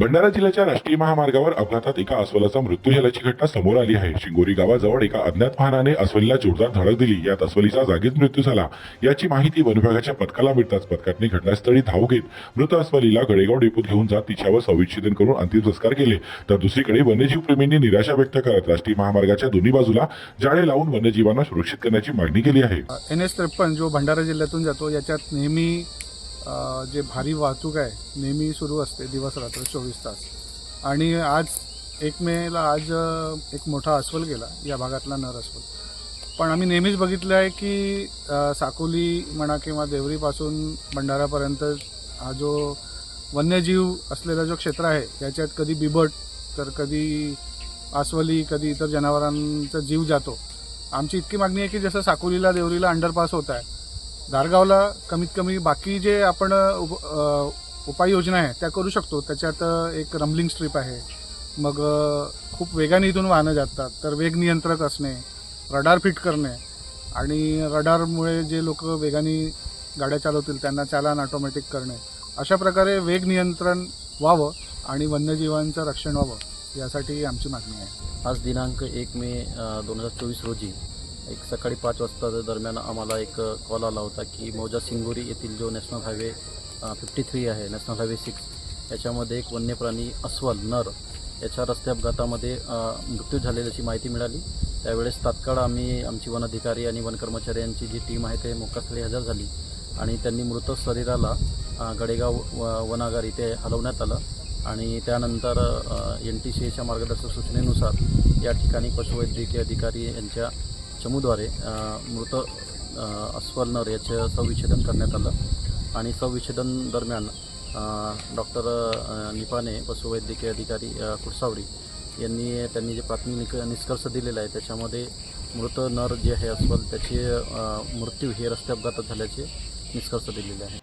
भंडारा जिल्ह्याच्या राष्ट्रीय महामार्गावर अपघातात एका अस्वलाचा मृत्यू झाल्याची घटना समोर आली आहे. शिंगोरी गावाजवळ एका अज्ञात वाहनाने अस्वलीला जोरदार धडक दिली. यात अस्वलीचा जागीच मृत्यू झाला. याची माहिती वनविभागाच्या पथकाला मिळताच पथकाने घटनास्थळी धाव घेत मृत अस्वलीला गडेगाव डेपूत घेऊन जात तिच्यावर संविच्छेदन करून अंतिम संस्कार केले. तर दुसरीकडे वन्यजीव प्रेमींनी निराशा व्यक्त करत राष्ट्रीय महामार्गाच्या दोन्ही बाजूला जाळे लावून वन्यजीवांना सुरक्षित करण्याची मागणी केली आहे. एन एस त्रेपन्न जो भंडारा जिल्ह्यातून जातो याच्यात नेहमी जे भारी वाहतूक आहे नेहमी सुरू असते दिवस रात्र चोवीस तास. आणि आज एक मेला आज एक मोठा अस्वल गेला या भागातला नर अस्वल. पण आम्ही नेहमीच बघितलं आहे की साकोली म्हणा किंवा देवरीपासून भंडारापर्यंत हा जो वन्यजीव असलेला जो क्षेत्र आहे याच्यात कधी बिबट तर कधी अस्वली कधी इतर जनावरांचा जीव जातो. आमची इतकी मागणी आहे की जसं साकोलीला देवरीला अंडरपास होत आहे धारगावला कमीत कमी बाकी जे आपण उप उपाययोजना आहे त्या करू शकतो. त्याच्यात एक रमलिंग स्ट्रीप आहे. मग खूप वेगाने इथून वाहनं जातात. तर वेग नियंत्रक असणे रडार फिट करणे आणि रडारमुळे जे लोक वेगाने गाड्या चालवतील त्यांना चालान ऑटोमॅटिक करणे. अशा प्रकारे वेग नियंत्रण व्हावं आणि वन्यजीवांचं रक्षण व्हावं यासाठी आमची मागणी आहे. आज दिनांक एक मे दोन हजार चोवीस रोजी एक सकाळी पाच वाजता दरम्यान आम्हाला एक कॉल आला होता की मौजा सिंगोरी येथील जो नॅशनल हायवे फिफ्टी थ्री आहे नॅशनल हायवे सिक्स याच्यामध्ये एक वन्य प्राणी अस्वल नर याच्या रस्ते अपघातामध्ये मृत्यू झालेल्याची माहिती मिळाली. त्यावेळेस तात्काळ आम्ही आमची वन अधिकारी आणि वन कर्मचारी यांची जी टीम आहे ते मोक्कास्थळी हजर झाली आणि त्यांनी मृत शरीराला गडेगाव व वनागार इथे हलवण्यात आलं आणि त्यानंतर एन टी सी एच्या मार्गदर्शक सूचनेनुसार या ठिकाणी पशुवैद्यकीय अधिकारी यांच्या चमूद्वारे मृत अस्वल नर याचं संविच्छेदन करण्यात आलं. आणि संविच्छेदन दरम्यान डॉक्टर निपाने पशुवैद्यकीय अधिकारी कुडसावरी यांनी त्यांनी जे प्राथमिक निक- निष्कर्ष दिलेला आहे त्याच्यामध्ये मृत नर जे आहे अस्वल त्याचे मृत्यू हे रस्ते अपघातात झाल्याचे निष्कर्ष दिलेले आहे.